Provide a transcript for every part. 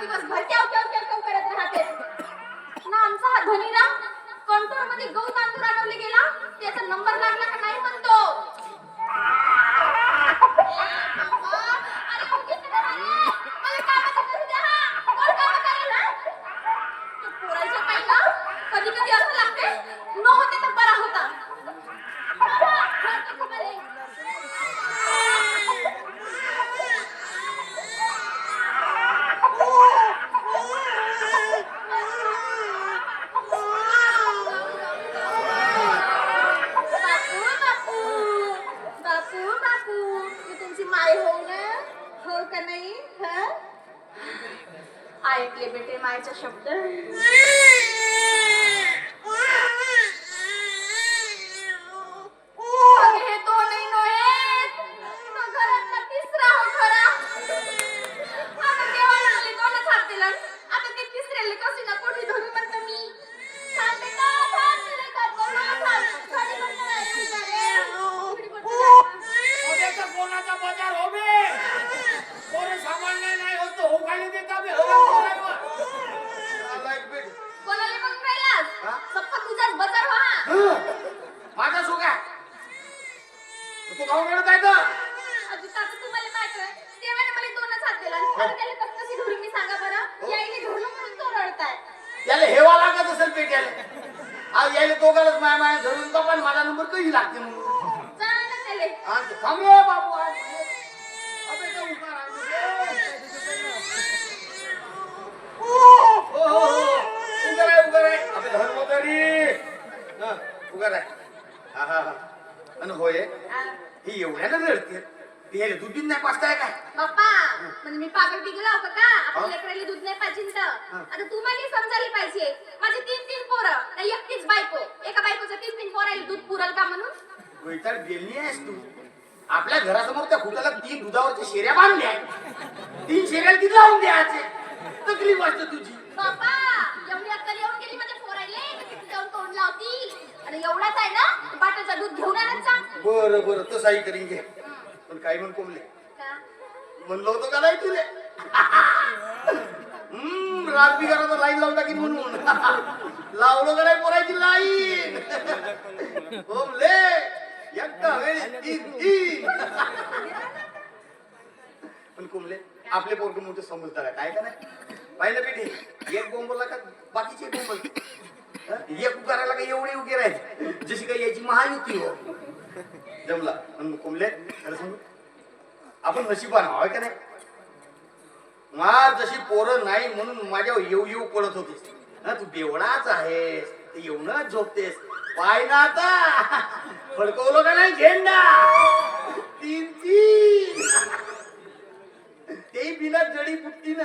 दिवसभर ट्याव ट्याव ट्याव ट्याव करत राहते. ना आमचा हा धनीराम कंट्रोलमध्ये गहू तांदूळ आणवले गेला. त्याचा नंबर लागला का नाही म्हणतो. कधी कधी असं लागते न होते तुमची माय हो ना? हो का नाही? ऐकले बेटे मायचा शब्द. अगं, तिसरा आता ते तिसऱ्याला कशी ना कोणी धरून म्हणतात मी. थांब बेटा, थांब, तुला काय बोलू, थांब. खाली बस ना, बिचारे. उघडी पडते जागा. उद्याचा कोणाचा बाजार हो बे कोणी सांभाळणार नाही होत हो खाली देता बे हराम कोणाला बघून राहिलास? हा? सप्पा तुझ्याच बजार व्हा. माझा सुगा तू खाऊ मिळत आहे तुम्हाला माहीत देवाने मला दोनच हात दिला. आता त्याला कसं कशी धरू मी सांगा बरं? याईने धरलं म्हणून तो रडताय. त्याला हेवा लागत असेल पेट्याला आज यायला दोघांनाच माया माया धरून तो पण माझा नंबर कधी लागते म्हणून ना त्याले. थांब रे बाबू आज अबे तो उभा राहा हो, हो, हो. उभं राह, उभं राह. अबे धर्मोदरी. हं, उभं राह. हा, हा, हा. अन होय ही एवढ्यानं रडते. ती ह्याला दूध बिन नाही पाचताय काय? बाप्पा, म्हणजे मी पागल बिगला होतं का? आपल्या लेकराला दूध नाही पाहिजे तर. आता तुम्हाला समजायला पाहिजे. माझे तीन तीन पोरं. नाही एकटीच बायको. एका बायकोचं तीन तीन पोराला दूध पुरल का म्हणून? वैतार गेली आहेस तू. आपल्या घरासमोर त्या खुटाला तीन दुधावरच्या शेऱ्या बांधल्या तीन शेऱ्याला तिथे लावून द्यायचे. तकलीफ वाटत तुझी. बाप्पा एवढी अक्कल येऊन गेली माझ्या तिथे जाऊन तोंड लावतील. आणि एवढाच आहे ना बाटाचं दूध घेऊन आणत जा बरं बरं तसाही करीन घे. पण काही म्हण कोंबले का? म्हणलं होतं का नाही तुले? हम्म रात बिगाराचा लाईन लावून टाकीन म्हणून. लावलं का नाही पोरायची लाईन? कोंबले एकटा वेळी तीन तीन. पण कोंबले आपले पोरग मोठे समजदार आहे काय का नाही? पाहिलं बेटे एक बोंबला का बाकीचे बोंबल? एक उकारायला काही एवढी उगी राहायचे? जशी काही याची महायुती हो. जमला. कोंबले. आपण नशिबान हवाय का नाही? मा जशी पोरं नाही म्हणून माझ्या येऊ येऊ पडत होतीस. ना तू बेवडाच आहेस. ते येऊनच झोपतेस. पाय ना आता. फडकवलं का नाही झेंडा? तीन तीन. ते बिना जडी बुट्टी ना.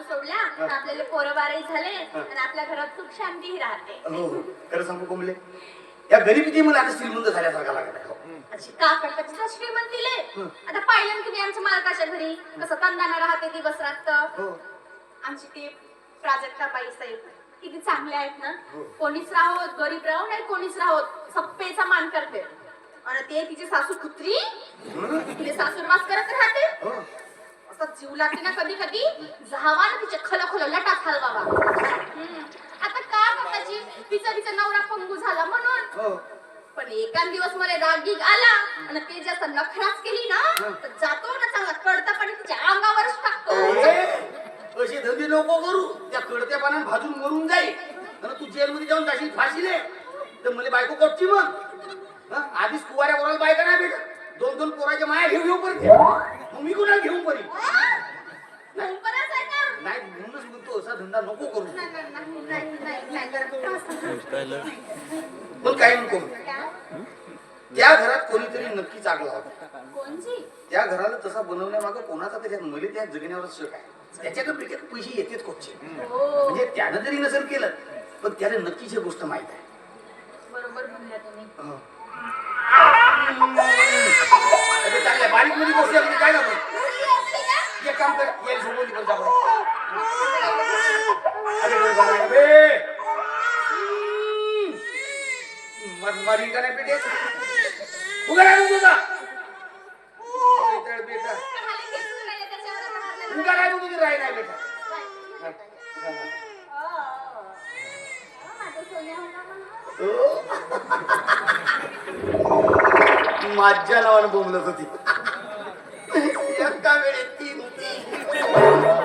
दारू सोडल्या तर आपल्याला पोरं बाराही झाले आणि आपल्या घरात सुख शांती राहते. हो हो. खरं सांगू कोंबले या गरिबीची मला आता श्रीमंत झाल्यासारखा लागत हो. अशी श्रीमंतीले आता पाहिलं ना तुम्ही आमच्या मालकाच्या घरी? कसं तंदाना राहते दिवस रात्र हो. आमची ती प्राजक्ता बाई साहेब किती चांगले आहेत ना. हो. कोणीच राहोत गरीब राहो नाही कोणीच राहोत. सप्पेचा मान करते. आणि ते तिची सासू कुत्री. हं? तिथे सासूरवास करत राहते. हो. असं जीव लागते ना कधी कधी जावा ना तिचे खल खल लटात हलवावा. हम्म. आता का करताची तिचा तिचा नवरा पंगू झाला म्हणून. हो. पण एकान दिवस मला रागीग आला आणि ते जास्त नखराच केली ना तर जातो ना चांगला कळता पण तिच्या अंगावरच टाकतो. ए, असे धंदे नको करू. त्या कडत्या पाण्यात भाजून मरून जाईल आणि तू जेलमध्ये जाऊन जाशील फाशीले. तर मला बायको कोटची मग. हं? आधीच कुवाऱ्या पोराला बायका नाही भेटत. दोन दोन पोराच्या माया घेऊ घेऊ पडते. मग मी कुणाला घेऊन परी नाही उपराच आहे ना नाही म्हणूनच म्हणतो असा धंदा नको करू नाही, नाही, नाही, नाही, नाही, नाही करत. पण काही नको काय? त्या घरात कोणीतरी नक्की चांगला होता कोणची त्या घराला तसा बनवण्यामागं कोणाचा त्याच्यात मले त्या जगण्यावर शक आहे त्याच्याकडे पैसे येतेच कोटचे हो म्हणजे त्यानं जरी नसेल केलं पण त्याला नक्कीच ही गोष्ट माहीत आहे बरोबर हं. चांगल्या बारीकमध्ये गोष्टी म्हणजे काय ना मुलगी असली ना, एक काम कर येईल झोपून दे, अरे मरीन का नाही पेटे उगा राहा तुझा बेटा उगा तुझी राही नाही बेटा माझ्या नावानं बोंबलत होती. एका वेळेत तीन तीन